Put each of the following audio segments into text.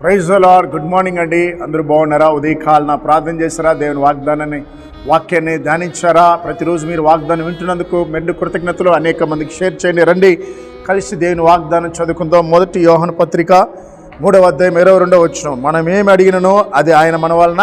Praise లార్ good morning అండి. అందరూ బాగున్నారా? ఉదయకాలన ప్రార్థన చేశారా? దేవుని వాగ్దానాన్ని వాక్యాన్ని ధ్యానించారా? ప్రతిరోజు మీరు వాగ్దానం వింటున్నందుకు మెండు కృతజ్ఞతలు అనేక మందికి షేర్ చేయండి. రండి కలిసి దేవుని వాగ్దానం చదువుకుందాం. మొదటి యోహన పత్రిక మూడవ అధ్యాయం ఇరవై రెండవ వచ్చిన మనం ఏమి అడిగిననో అది ఆయన మన వలన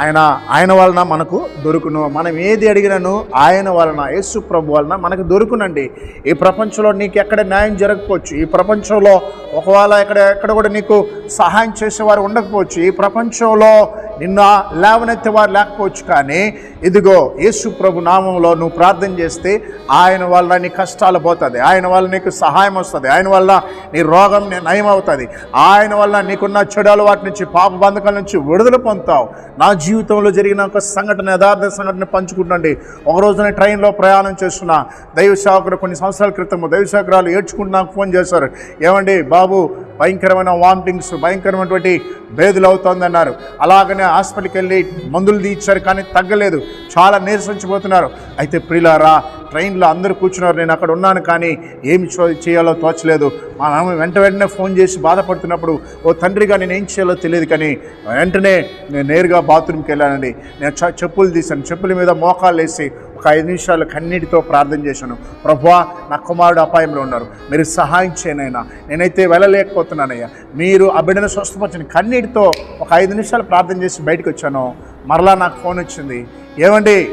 ఆయన ఆయన వలన మనకు దొరుకును. మనం ఏది అడిగినను ఆయన వలన యేసు ప్రభు వలన మనకు దొరుకునండి. ఈ ప్రపంచంలో నీకు ఎక్కడ న్యాయం జరగకపోవచ్చు. ఈ ప్రపంచంలో ఒకవేళ ఎక్కడ ఎక్కడ కూడా నీకు సహాయం చేసేవారు ఉండకపోవచ్చు. ఈ ప్రపంచంలో నిన్న లేవనెత్తేవారు లేకపోవచ్చు. కానీ ఇదిగో యేసు ప్రభు నామంలో నువ్వు ప్రార్థన చేస్తే ఆయన వల్ల నీ కష్టాలు పోతుంది ఆయన వల్ల నీకు సహాయం వస్తుంది. ఆయన వల్ల నీ రోగం నీ నయం అవుతుంది. ఆయన వల్ల నీకున్న చెడాలు వాటి నుంచి పాప బంధకాల నుంచి విడుదల పొందుతావు. నా జీవితంలో జరిగిన ఒక సంఘటన యథార్థ సంఘటన పంచుకుంటుండండి. ఒక రోజున ట్రైన్లో ప్రయాణం చేస్తున్న. దైవ సేవకుడు కొన్ని సంవత్సరాల క్రితం దైవ సేవకురాలు ఏడ్చుకుంటూ నాకు ఫోన్ చేశారు. ఏమండి బాబు భయంకరమైన వామిటింగ్స్ భయంకరమైనటువంటి బేదులు అవుతోందన్నారు. అలాగనే హాస్పిటల్కి వెళ్ళి మందులు తీర్చారు కానీ తగ్గలేదు. చాలా నీరసించిపోతున్నారు అయితే ప్రిలారా ట్రైన్లో అందరూ కూర్చున్నారు. నేను అక్కడ ఉన్నాను కానీ ఏమి చో- చేయాలో తోచలేదు. మా నాన్న వెంట వెంటనే ఫోన్ చేసి బాధపడుతున్నప్పుడు ఓ తండ్రిగా నేను ఏం చేయాలో తెలియదు కానీ వెంటనే నేను నేరుగా బాత్రూమ్కి వెళ్ళానండి. నేను చ- చెప్పులు తీశాను. చెప్పుల మీద మోకాలు వేసి ఒక ఐదు నిమిషాలు కన్నీటితో ప్రార్థన చేశాను. ప్రభువా నా కుమారుడు అపాయంలో ఉన్నారు. మీరు సహాయం చేయనైనా నేనైతే వెళ్ళలేకపోతున్నానయ్యా. మీరు ఆ బిడ్డను కన్నీటితో ఒక ఐదు నిమిషాలు ప్రార్థన చేసి బయటకు వచ్చాను. మరలా నాకు ఫోన్ వచ్చింది. ఏమండి?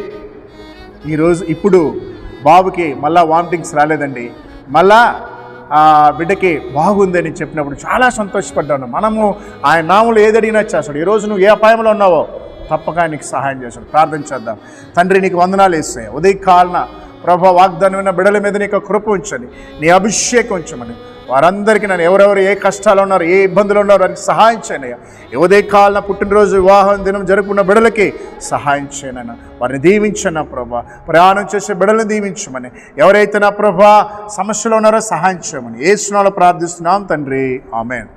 ఈరోజు ఇప్పుడు బాబుకి మళ్ళా వామిటింగ్స్ రాలేదండి. మళ్ళా ఆ బిడ్డకి బాగుందని చెప్పినప్పుడు చాలా సంతోషపడ్డాను. మనము ఆయన నామలు ఏదడిగినా చేస్తాడు. ఈరోజు నువ్వు ఏ అపాయంలో ఉన్నావో తప్పక ఆయనకి సహాయం చేస్తాడు. ప్రార్థన చేద్దాం. తండ్రి నీకు వందనాలు వేస్తాయి. ఉదయకాలన ప్రభా వాగ్దానమైన బిడల మీద నీకు కృప ఉంచండి. నీ అభిషేకం ఉంచమని వారందరికీ నన్ను ఎవరెవరు ఏ కష్టాలు ఉన్నారు ఏ ఇబ్బందులు ఉన్నారు వారికి సహాయం చేయనయ్యా ఏ ఉదయకాలన పుట్టినరోజు వివాహం దినం జరుపుకున్న బిడలకి సహాయం చేయనైనా వారిని దీవించను ప్రభా. ప్రయాణం చేసే బిడలను దీవించమని. ఎవరైతే నా ప్రభా సమస్యలో ఉన్నారో సహాయం చేయమని. ఏ స్నాలో ప్రార్థిస్తున్నాం తండ్రి. ఆమెన్.